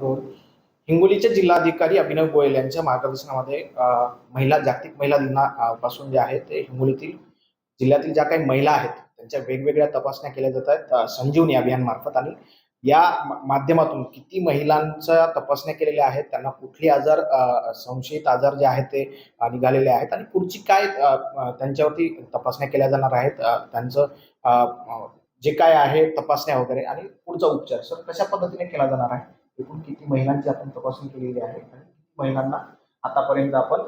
हिंगोलीचे जिल्हाधिकारी अभिनव गोयल यांच्या मार्गदर्शनामध्ये महिला जागतिक महिला दिनापासून पासून जे आहे ते हिंगोलीतील जिल्ह्यातील ज्या काही महिला आहेत त्यांच्या वेगवेगळ्या तपासण्या केल्या जात आहेत संजीवनी अभियानमार्फत. आणि या माध्यमातून किती महिलांच्या तपासण्या केलेल्या आहेत त्यांना कुठले आजार संशयित आजार जे आहेत ते निघालेले आहेत आणि पुढची काय त्यांच्यावरती तपासण्या केल्या जाणार आहेत त्यांचं जे काय आहे तपासण्या वगैरे आणि पुढचा उपचार सर कशा पद्धतीने केला जाणार आहे? एकूण किती महिलांची आपण तपासणी केलेली आहे आणि किती महिलांना आतापर्यंत आपण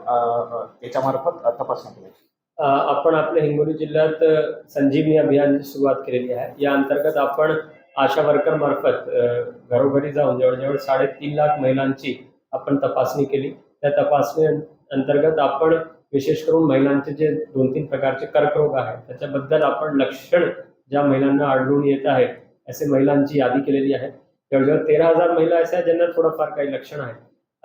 याच्यामार्फत तपासणी केली आपण आपल्या हिंगोली जिल्ह्यात संजीवनी अभियानची सुरुवात केलेली आहे. या अंतर्गत आपण आशा वर्कर मार्फत घरोघरी जाऊन जवळजवळ साडेतीन लाख महिलांची आपण तपासणी केली. त्या तपासणी अंतर्गत आपण विशेष करून महिलांचे जे दोन तीन प्रकारचे कर्करोग आहेत त्याच्याबद्दल आपण लक्षण ज्या महिलांना आढळून येत आहेत असे महिलांची यादी केलेली आहे. जवळजवळ तेरा हजार महिला अशा आहेत ज्यांना थोडंफार काही लक्षण आहे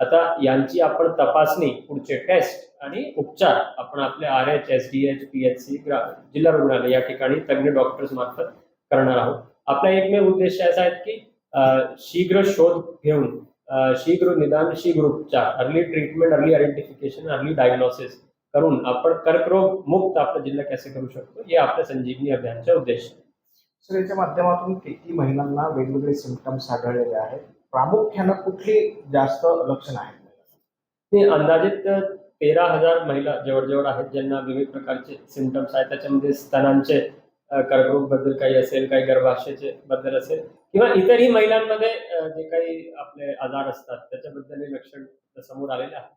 आता यांची आपण तपासणी पुढचे टेस्ट आणि उपचार आपण आपले R H S D H P H C जिल्हा रुग्णालय या ठिकाणी तज्ज्ञ डॉक्टर्स मार्फत करणार आहोत. आपला एकमेव उद्देश असा आहे की शीघ्र शोध घेऊन शीघ्र निदान शीघ्र उपचार early treatment early identification early diagnosis करून आपण कर्करोग मुक्त आपला जिल्हा कसे करू शकतो हे आपल्या संजीवनी अभियानचा उद्देश आहे. सर याच्या माध्यमातून किती महिलांना वेगवेगळे सिमटम्स आढळलेले आहेत? प्रामुख्यानं कुठली जास्त लक्षण आहेत? ते अंदाजित तेरा हजार महिला जवळजवळ आहेत ज्यांना विविध प्रकारचे सिमटम्स आहेत. त्याच्यामध्ये स्तनांचे कर्करोगबद्दल काही असेल काही गर्भाशयाचे बद्दल असेल किंवा इतरही महिलांमध्ये जे काही आपले आजार असतात त्याच्याबद्दल हे लक्षण समोर आलेले आहे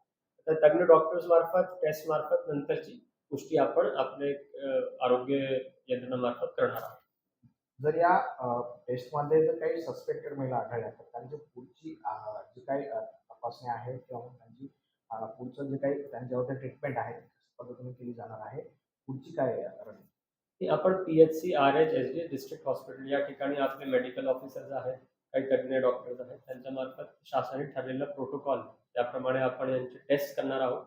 तर तज्ञ डॉक्टर्स मार्फत टेस्ट मार्फत नंतरची पुष्टी आपण आपले आरोग्य यंत्रणामार्फत करणार आहोत. जर या टेस्टमध्ये जर काही सस्पेक्टेड महिला आढळल्या तर त्यांची पुढची जी काही तपासणी आहे किंवा त्यांची पुढचं जे काही ट्रीटमेंट आहे पद्धतीने केली जाणार आहे, पुढची काय रणनीती? आपण P H C R H S D district hospital या ठिकाणी आपले मेडिकल ऑफिसर्स आहेत, काही तज्ज्ञ डॉक्टर्स आहेत त्यांच्या मार्फत शासनाने ठरलेलं प्रोटोकॉल त्याप्रमाणे आपण यांचे टेस्ट करणार आहोत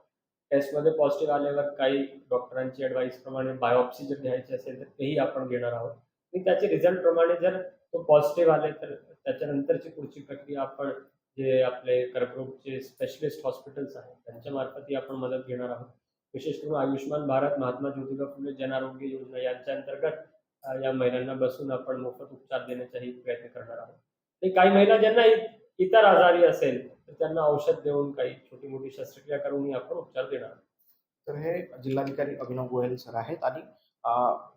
टेस्टमध्ये पॉझिटिव्ह आल्यावर काही डॉक्टरांची ॲडवाईस प्रमाणे बायोप्सी जर घ्यायची असेल तर तेही आपण घेणार आहोत आणि त्याचे रिझल्ट प्रमाणे जर तो पॉझिटिव्ह आले तर त्याच्यानंतरची पुढची प्रक्रिया आपण जे आपले कर्करोगचे स्पेशलिस्ट हॉस्पिटल्स आहेत त्यांच्या मार्फतही आपण मदत घेणार आहोत. विशेष करून आयुष्यमान भारत महात्मा ज्योतिबा फुले जन आरोग्य योजना यांच्या अंतर्गत या महिलांना बसून आपण मोफत उपचार देण्याचाही प्रयत्न करणार आहोत. आणि काही महिला ज्यांना इतर आजारी असेल तर त्यांना औषध देऊन काही छोटी मोठी शस्त्रक्रिया करूनही आपण उपचार देणार आहोत. तर हे जिल्हाधिकारी अभिनव गोयल सर आहेत आणि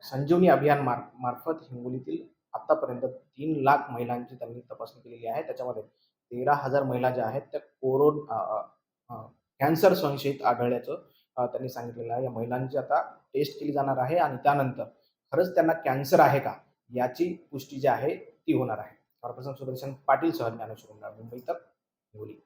संजीवनी अभियान मार मार्फत हिंगोलीतील आतापर्यंत तीन लाख महिलांची त्यांनी तपासणी केलेली आहे. त्याच्यामध्ये तेरा हजार महिला ज्या आहेत त्या कोरोन कॅन्सर संशयित आढळल्याचं त्यांनी सांगितलेलं आहे. या महिलांची आता टेस्ट केली जाणार आहे आणि त्यानंतर खरंच त्यांना कॅन्सर आहे का याची पुष्टी जी आहे ती होणार आहे. कॉर्पोरेशन सुदर्शन पाटील सह ज्ञानेश्वर मुंबई तर हिंगोली.